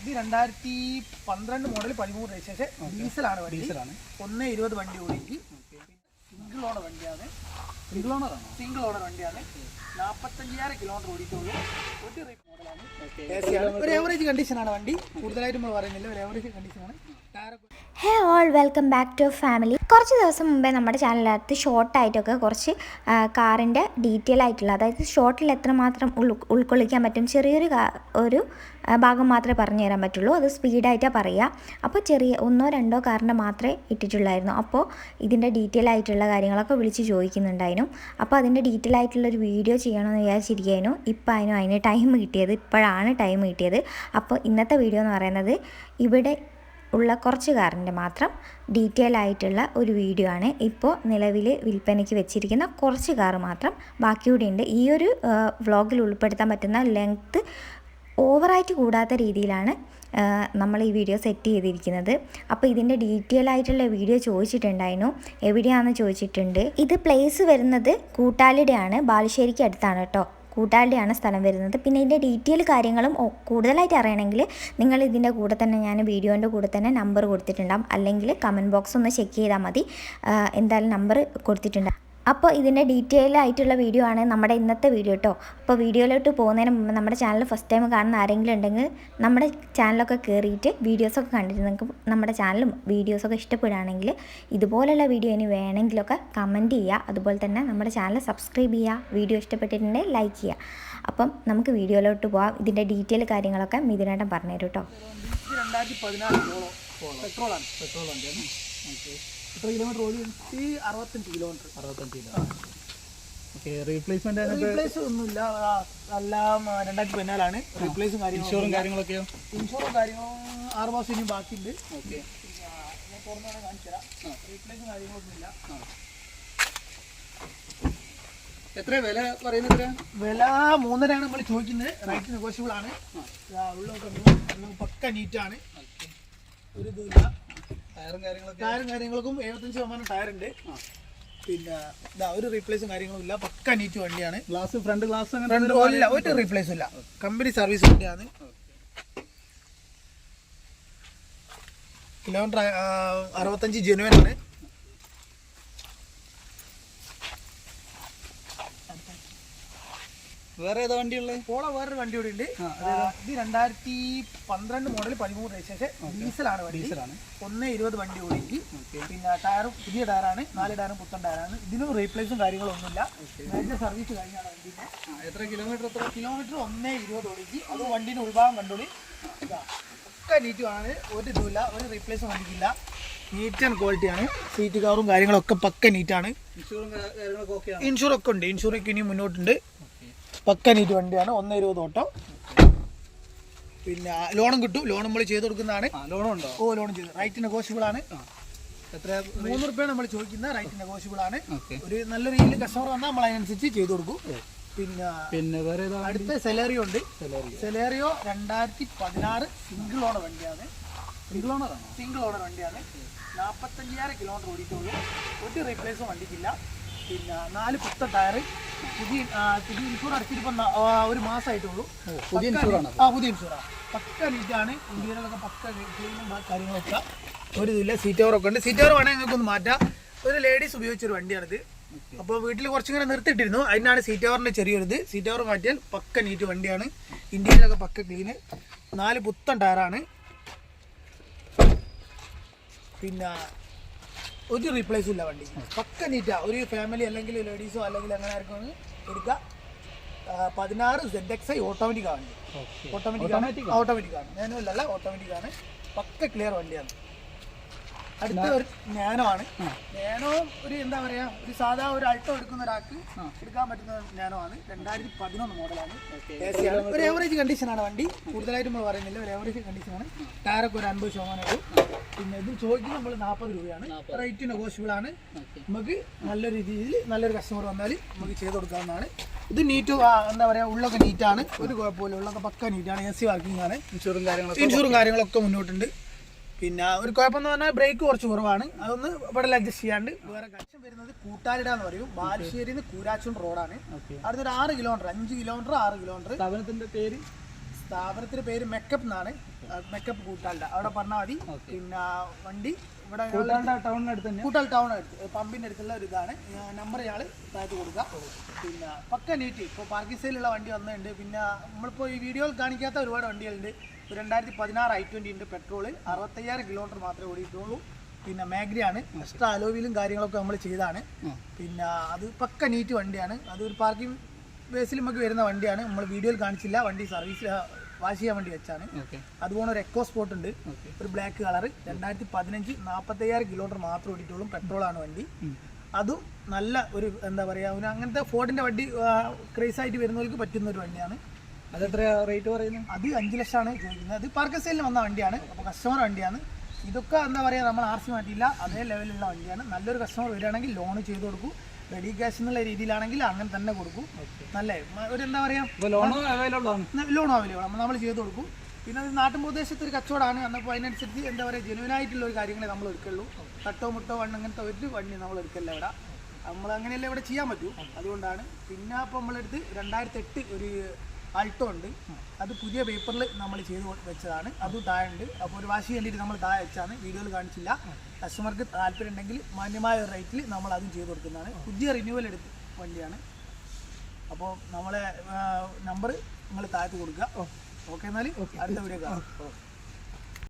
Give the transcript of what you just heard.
ഇത് രണ്ടായിരത്തി പന്ത്രണ്ട് മോഡൽ പതിമൂന്ന് രജിസ്ട്രേഷൻ ഡീസലാണ് ഡീസലാണ്. ഒന്ന് ഇരുപത് വണ്ടി ഓടിക്ക്. സിംഗിൾ ഓണർ വണ്ടിയാണ്. സിംഗിൾ ഓണർ സിംഗിൾ ഓണർ വണ്ടിയാണ്. നാൽപ്പത്തഞ്ചായിരം കിലോമീറ്റർ ഓടിയിട്ടുള്ളൂ. ഒരു മോഡലാണ് ആണ്. ഒരു ഏവറേജ് കണ്ടീഷനാണ് വണ്ടി. കൂടുതലായിട്ട് നമ്മൾ പറയുന്നില്ല. ഒരു ഏവറേജ് കണ്ടീഷനാണ് hey all welcome back to family കുറച്ച് ദിവസം മുമ്പേ നമ്മുടെ ചാനലിനകത്ത് ഷോർട്ടായിട്ടൊക്കെ കുറച്ച് കാറിന്റെ ഡീറ്റെയിൽ ആയിട്ടുള്ള അതായത് ഷോർട്ടിൽ എത്രമാത്രം ഉൾ ഉൾക്കൊള്ളിക്കാൻ പറ്റും ചെറിയൊരു ഒരു ഭാഗം മാത്രമേ പറഞ്ഞു തരാൻ പറ്റുള്ളൂ. അത് സ്പീഡായിട്ടാണ് പറയുക അപ്പോൾ ചെറിയ ഒന്നോ രണ്ടോ കാറിന്റെ മാത്രമേ ഇട്ടിട്ടുള്ളായിരുന്നു. അപ്പോൾ ഇതിന്റെ ഡീറ്റെയിൽ ആയിട്ടുള്ള കാര്യങ്ങളൊക്കെ വിളിച്ച് ചോദിക്കുന്നുണ്ടായിരുന്നു. അപ്പോൾ അതിന്റെ ഡീറ്റെയിൽ ആയിട്ടുള്ളൊരു വീഡിയോ ചെയ്യണമെന്ന് വിചാരിച്ചിരിക്കായിരുന്നു ഇപ്പോൾ അതിനും അതിന് ടൈം കിട്ടിയത് ഇപ്പോഴാണ് ടൈം കിട്ടിയത്. അപ്പോൾ ഇന്നത്തെ വീഡിയോ എന്ന് പറയുന്നത് ഇവിടെ ഉള്ള കുറച്ച് കാറിന്റെ മാത്രം ഡീറ്റെയിൽ ആയിട്ടുള്ള ഒരു വീഡിയോ ആണ്. ഇപ്പോൾ നിലവിൽ വിൽപ്പനയ്ക്ക് വെച്ചിരിക്കുന്ന കുറച്ച് കാർ മാത്രം ബാക്കിയൂടെ ഉണ്ട്. ഈ ഒരു വ്ളോഗിൽ ഉൾപ്പെടുത്താൻ പറ്റുന്ന ലെങ്ത്ത് ഓവറായിട്ട് കൂടാത്ത രീതിയിലാണ് നമ്മൾ ഈ വീഡിയോ സെറ്റ് ചെയ്തിരിക്കുന്നത്. അപ്പോൾ ഇതിന്റെ ഡീറ്റെയിൽ ആയിട്ടുള്ള വീഡിയോ ചോദിച്ചിട്ടുണ്ടായിരുന്നു. എവിടെയാണെന്ന് ചോദിച്ചിട്ടുണ്ട്. ഇത് പ്ലേസ് വരുന്നത് കൂട്ടാലിടെയാണ്. ബാലുശ്ശേരിക്ക് അടുത്താണ് കേട്ടോ. കൂട്ടാളിയാണ് സ്ഥലം വരുന്നത്. പിന്നെ ഇതിന്റെ ഡീറ്റെയിൽ കാര്യങ്ങളും കൂടുതലായിട്ട് അറിയണമെങ്കിൽ നിങ്ങൾ ഇതിന്റെ കൂടെ തന്നെ ഞാൻ വീഡിയോന്റെ കൂടെ തന്നെ നമ്പർ കൊടുത്തിട്ടുണ്ടാകും അല്ലെങ്കിൽ കമന്റ് ബോക്സ് ഒന്ന് ചെക്ക് ചെയ്താൽ മതി. എന്തായാലും നമ്പർ കൊടുത്തിട്ടുണ്ട്. അപ്പോൾ ഇതിന്റെ ഡീറ്റെയിൽ ആയിട്ടുള്ള വീഡിയോ ആണ് നമ്മുടെ ഇന്നത്തെ വീഡിയോ കേട്ടോ അപ്പോൾ വീഡിയോയിലോട്ട് പോകുന്നതിന് മുമ്പ് നമ്മുടെ ചാനൽ ഫസ്റ്റ് ടൈം കാണുന്ന ആരെങ്കിലും ഉണ്ടെങ്കിൽ നമ്മുടെ ചാനലൊക്കെ കയറിയിട്ട് വീഡിയോസൊക്കെ കണ്ടിട്ട് നിങ്ങൾക്ക് നമ്മുടെ ചാനലും വീഡിയോസൊക്കെ ഇഷ്ടപ്പെടുകയാണെങ്കിൽ ഇതുപോലെയുള്ള വീഡിയോ ഇനി വേണമെങ്കിലൊക്കെ കമന്റ് ചെയ്യുക. അതുപോലെ തന്നെ നമ്മുടെ ചാനൽ സബ്സ്ക്രൈബ് ചെയ്യുക. വീഡിയോ ഇഷ്ടപ്പെട്ടിട്ടുണ്ടെങ്കിൽ ലൈക്ക് ചെയ്യുക. അപ്പം നമുക്ക് വീഡിയോയിലോട്ട് പോകാം ഇതിന്റെ ഡീറ്റെയിൽ കാര്യങ്ങളൊക്കെ മിഥുനേട്ടൻ പറഞ്ഞുതരും കേട്ടോ പെട്രോളാണ്. പെട്രോളാണ്. ഓക്കെ എത്ര കിലോമീറ്റർ ഓടി? ഈ അറുപത്തഞ്ച് കിലോമീറ്റർ അറുപത്തഞ്ച് കിലോ ഓക്കെ റീപ്ലേസ്മെന്റ് റീപ്ലേസ് ഒന്നുമില്ല. ആ, രണ്ടായിരത്തി പതിനാലാണ്. റീപ്ലേസും കാര്യങ്ങളും ഇൻഷുറും കാര്യങ്ങളൊക്കെയോ? ഇൻഷുറും കാര്യങ്ങളും ആറ് മാസം ഇനി ബാക്കിയുണ്ട്. ഓക്കെ ഞാൻ തുറന്നാണ് കാണിച്ചു തരാം. റീപ്ലേസും കാര്യങ്ങളൊന്നുമില്ല എത്ര വില പറയുന്നത് വില മൂന്നരയാണ് നമ്മൾ ചോദിക്കുന്നത്. റൈറ്റ് നെഗോഷ്യബിൾ ആണ്. ഉള്ളതൊക്കെ പക്ക നീറ്റാണ് ഒരു ഇതുമില്ല. ടയറും കാര്യങ്ങൾക്കും എഴുപത്തഞ്ച് ശതമാനം ടയറുണ്ട്. പിന്നെ ഇതാ ഒരു റീപ്ലേസും കാര്യങ്ങളും ഇല്ല. പക്ക നീറ്റ് വണ്ടിയാണ്. ഗ്ലാസ് ഫ്രണ്ട് ഗ്ലാസ് അങ്ങനെ ഫ്രണ്ട് ഇല്ല ഒരു റീപ്ലേസും ഇല്ല. കമ്പനി സർവീസ് വണ്ടിയാണ്. കിലോമീറ്റർ അറുപത്തഞ്ച് ജനുവൻ ആണ്. വേറെ ഏതാ വണ്ടി ഉള്ളത് പോളോ വേറൊരു വണ്ടി കൂടി ഉണ്ട്. ഇത് രണ്ടായിരത്തി പന്ത്രണ്ട് മോഡൽ പതിമൂന്ന് രജിസ്ട്രേഷൻ ഡീസലാണ് വണ്ടി. ഡീസലാണ്. ഒന്ന് ഇരുപത് വണ്ടി ഓടിക്ക് പിന്നെ ടയറും പുതിയ ടയറാണ്. നാല് ടയറും പുത്തൻ ടയറാണ്. ഇതിനും റീപ്ലേസും കാര്യങ്ങളും ഒന്നുമില്ല. മേജർ സർവീസ് കഴിഞ്ഞാണ് വണ്ടിന്റെ എത്ര കിലോമീറ്റർ എത്ര? കിലോമീറ്റർ ഒന്നേ ഇരുപത് ഓടിക്ക് അത് വണ്ടീന്റെ ഉൾഭാഗം കണ്ടോളി ഒക്കെ നീറ്റ് ആണ്. ഒരു ഇതുമില്ല. ഒരു റീപ്ലേസും വണ്ടിക്കില്ല. നീറ്റ് ആൻഡ് ക്വാളിറ്റിയാണ് സീറ്റ് കവറും കാര്യങ്ങളൊക്കെ പക്ക നീറ്റാണ് ഇൻഷുറും കാര്യങ്ങളൊക്കെ ഒക്കെ ഉണ്ട്. ഇൻഷുറൊക്കെ ഇനി മുന്നോട്ടുണ്ട്. പക്ക നീറ്റ് വണ്ടിയാണ്. ഒന്ന് ഇരുപത് ഓട്ടോ. പിന്നെ ലോണും കിട്ടും. ലോൺ നമ്മൾ ചെയ്ത് കൊടുക്കുന്നതാണ്. ലോണും ഉണ്ടോ ഓ ലോൺ ചെയ്ത്. റൈറ്റ് നെഗോഷ്യബിൾ ആണ്. എത്ര മൂന്ന് റുപ്യ നമ്മൾ ചോദിക്കുന്ന റൈറ്റ് നെഗോഷ്യബിൾ ആണ്. ഒരു നല്ല രീതിയിൽ കസ്റ്റമർ വന്നാൽ നമ്മൾ അതിനനുസരിച്ച് ചെയ്ത് കൊടുക്കും. പിന്നെ പിന്നെ വേറെ അടുത്ത സെലേറിയോ ഉണ്ട്. സെലറി സെലേറിയോ രണ്ടായിരത്തി പതിനാറ് സിംഗിൾ ഓണർ വണ്ടിയാണ് സിംഗിൾ ഓണർ സിംഗിൾ ഓണർ വണ്ടിയാണ്. നാൽപ്പത്തഞ്ചായിരം കിലോമീറ്റർ ഓടിയിട്ടുള്ളൂ. ഒരു റീപ്ലേസും വണ്ടിക്കില്ല. പിന്നെ നാല് പുത്ത ടയർ പുതിയ പുതിയ ഇൻഷൂർ അടിച്ചിട്ടിപ്പോൾ ഒരു മാസമായിട്ടുള്ളൂ പുതിയ ഇൻഷുറാണ് ആ പുതിയ ഇൻഷൂറാണ് പക്ക നീറ്റാണ് ഇന്ത്യയിലൊക്കെ പക്ക ക്ലീനും കാര്യങ്ങളൊക്കെ ഒരു ഇതില്ല സീറ്റ് ഓവറൊക്കെ ഉണ്ട്. സീറ്റ് ഓവർ വേണമെങ്കിൽ നിങ്ങൾക്കൊന്ന് മാറ്റാം. ഒരു ലേഡീസ് ഉപയോഗിച്ചൊരു വണ്ടിയാണിത്. അപ്പോൾ വീട്ടിൽ കുറച്ചിങ്ങനെ നിർത്തിയിട്ടിരുന്നു. അതിനാണ് സീറ്റ് ഓവറിന്റെ ചെറിയൊരു ഇത് സീറ്റ് ഓവർ മാറ്റിയാൽ പക്ക നീറ്റ് വണ്ടിയാണ്. ഇന്ത്യയിലൊക്കെ പക്ക ക്ലീന് നാല് പുത്തൻ ടയറാണ് പിന്നെ ഒരു റീപ്ലേസും ഇല്ല വണ്ടി. പക്ക നീറ്റാ ഒരു ഫാമിലി അല്ലെങ്കിൽ ലേഡീസോ അല്ലെങ്കിൽ അങ്ങനെ ആർക്കും എടുക്കുക പതിനാറ് സെഡ് എക്സ് ഐ ഓട്ടോമാറ്റിക് ആണ്. ഓട്ടോമാറ്റിക് ആണ്. ഓട്ടോമാറ്റിക് ആണ്. മാനുവൽ അല്ല ഓട്ടോമാറ്റിക് ആണ്. പക്ക ക്ലിയർ വണ്ടിയാണ്. അടുത്ത ഒരു നാനോ ആണ് നാനോ ഒരു എന്താ പറയാ ഒരു സാധാ ഒരു അൾട്ടോ എടുക്കുന്ന ഒരാൾക്ക് എടുക്കാൻ പറ്റുന്ന നാനോ ആണ് രണ്ടായിരത്തി പതിനൊന്ന് മോഡലാണ്. ഒരു ഏവറേജ് കണ്ടീഷനാണ് വണ്ടി. കൂടുതലായിട്ട് നമ്മൾ പറയുന്നില്ല. ഒരു ഏവറേജ് കണ്ടീഷനാണ് ടയറൊക്കെ ഒരു അൻപത് ശതമാനം പിന്നെ ഇത് ചോദിക്കുന്നത് നമ്മൾ നാൽപ്പത് രൂപയാണ്. റേറ്റ് നെഗോഷ്യബിൾ ആണ്. നമുക്ക് നല്ല രീതിയിൽ നല്ലൊരു കസ്റ്റമർ വന്നാൽ നമുക്ക് ചെയ്ത് കൊടുക്കാവുന്നതാണ്. ഇത് നീറ്റ് എന്താ പറയാ ഉള്ളൊക്കെ നീറ്റാണ് ഒരു കുഴപ്പമില്ല. ഉള്ളൊക്കെ പക്ക നീറ്റാണ് എ സി വർക്കിംഗ് ആണ്. ഇൻഷുറും കാര്യങ്ങളൊക്കെ ഇൻഷുറും കാര്യങ്ങളൊക്കെ മുന്നോട്ടുണ്ട്. പിന്നെ ഒരു കുഴപ്പമെന്ന് പറഞ്ഞാൽ ബ്രേക്ക് കുറച്ച് കുറവാണ്. അതൊന്ന് ഇവിടെ അഡ്ജസ്റ്റ് ചെയ്യാണ്ട് വേറെ കക്ഷം വരുന്നത് കൂട്ടാലിട എന്ന് പറയും ബാലുശ്ശേരി കൂരാച്ചുണ്ട് റോഡാണ് അവിടുന്ന് ഒരു ആറ് കിലോമീറ്റർ അഞ്ച് കിലോമീറ്റർ ആറ് കിലോമീറ്റർ സ്ഥാപനത്തിന്റെ പേര്? സ്ഥാപനത്തിന്റെ പേര് മെക്കപ്പ് എന്നാണ്. മെക്കപ്പ് കൂട്ടാലിട. അവിടെ പറഞ്ഞാൽ മതി. പിന്നെ വണ്ടി ഇവിടെ കൂട്ടാൽ ടൗൺ അടുത്ത്. പമ്പിന്റെ അടുത്തുള്ള ഒരു ഇതാണ്. നമ്പർ ഇയാൾ താഴത്ത് കൊടുക്കുക. പിന്നെ പക്ക നീറ്റ് ഇപ്പോൾ പാർക്കിംഗ് വണ്ടി വന്നിട്ടുണ്ട്. പിന്നെ നമ്മളിപ്പോൾ ഈ വീഡിയോയിൽ കാണിക്കാത്ത ഒരുപാട് വണ്ടികളുണ്ട്. രണ്ടായിരത്തി പതിനാറ് ഐ ട്വന്റി ഉണ്ട് പെട്രോൾ അറുപത്തയ്യായിരം കിലോമീറ്റർ മാത്രമേ ഓടിയിട്ടുള്ളൂ. പിന്നെ മേഗ്രയാണ് എക്സ്ട്രാ അലോവിലും കാര്യങ്ങളൊക്കെ നമ്മൾ ചെയ്താണ്. പിന്നെ അത് പക്ക നീറ്റ് വണ്ടിയാണ്. അത് ഒരു പാർക്കിംഗ് ബേസിൽ നമുക്ക് വരുന്ന വണ്ടിയാണ്. നമ്മൾ വീഡിയോയിൽ കാണിച്ചില്ല. വണ്ടി സർവീസിൽ വാഷ് ചെയ്യാൻ വേണ്ടി വെച്ചാണ്. അതുപോലെ ഒരു എക്കോ സ്പോട്ട് ഉണ്ട്. ഒരു ബ്ലാക്ക് കളർ രണ്ടായിരത്തി പതിനഞ്ച് നാൽപ്പത്തയ്യായിരം കിലോമീറ്റർ മാത്രം ഓടിയിട്ടുള്ളൂ പെട്രോളാണ് വണ്ടി. അതും നല്ല ഒരു എന്താ പറയുക അങ്ങനത്തെ ഫോർഡിന്റെ വണ്ടി ക്രേസ് ആയിട്ട് വരുന്നവർക്ക് പറ്റുന്ന ഒരു വണ്ടിയാണ്. അതെത്രയാ റേറ്റ് പറയുന്നത്? അത് അഞ്ച് ലക്ഷമാണ് ചോദിക്കുന്നത്. അത് പാർക്ക് സെയിലിൽ വന്ന വണ്ടിയാണ്. അപ്പോൾ കസ്റ്റമർ വണ്ടിയാണ്. ഇതൊക്കെ എന്താ പറയുക നമ്മൾ ആർ സി മാറ്റിയില്ല. അതേ ലെവലിലുള്ള വണ്ടിയാണ്. നല്ലൊരു കസ്റ്റമർ വരികയാണെങ്കിൽ ലോൺ ചെയ്ത് കൊടുക്കും. റെഡി ക്യാഷ് എന്നുള്ള രീതിയിലാണെങ്കിൽ അങ്ങനെ തന്നെ കൊടുക്കും. നല്ല? ഒരു എന്താ പറയുക ലോൺ ലോണും അവൈലബിൾ ആണ്. ലോൺ അവൈലബിൾ നമ്മൾ ചെയ്ത് കൊടുക്കും. പിന്നെ അത് നാട്ടിൻ പ്രദേശത്ത് ഒരു കച്ചവടമാണ്. എന്നപ്പോൾ അതിനനുസരിച്ച് എന്താ പറയുക ജെനുവൻ ആയിട്ടുള്ള ഒരു കാര്യങ്ങളെ നമ്മൾ എടുക്കുള്ളൂ തട്ടോ മുട്ടോ വണ്ണ അങ്ങനത്തെ ഒരു വണ്ടി നമ്മൾ എടുക്കല്ല ഇവിടെ. നമ്മൾ അങ്ങനെയല്ലേ ഇവിടെ ചെയ്യാൻ പറ്റൂ. അതുകൊണ്ടാണ്. പിന്നെ അപ്പോൾ നമ്മളെടുത്ത് രണ്ടായിരത്തി എട്ട് ഒരു ആൾട്ടോ ഉണ്ട് അത് പുതിയ പേപ്പറിൽ നമ്മൾ ചെയ്ത് വെച്ചതാണ്. അത് ഉണ്ട് അപ്പോൾ ഒരു വാശി കണ്ടിട്ട് നമ്മൾ താഴെ വെച്ചാണ്. വീഡിയോയിൽ കാണിച്ചില്ല. കസ്റ്റമർക്ക് താല്പര്യം ഉണ്ടെങ്കിൽ മാന്യമായ ഒരു റേറ്റിൽ നമ്മൾ അതും ചെയ്ത് കൊടുക്കുന്നതാണ്. പുതിയ റിന്യൂവൽ എടുത്ത് വണ്ടിയാണ്. അപ്പോൾ നമ്മളെ നമ്പർ നിങ്ങൾ താഴത്ത് കൊടുക്കുക. ഓക്കെ എന്നാൽ അടുത്ത വീഡിയോ കാണാം.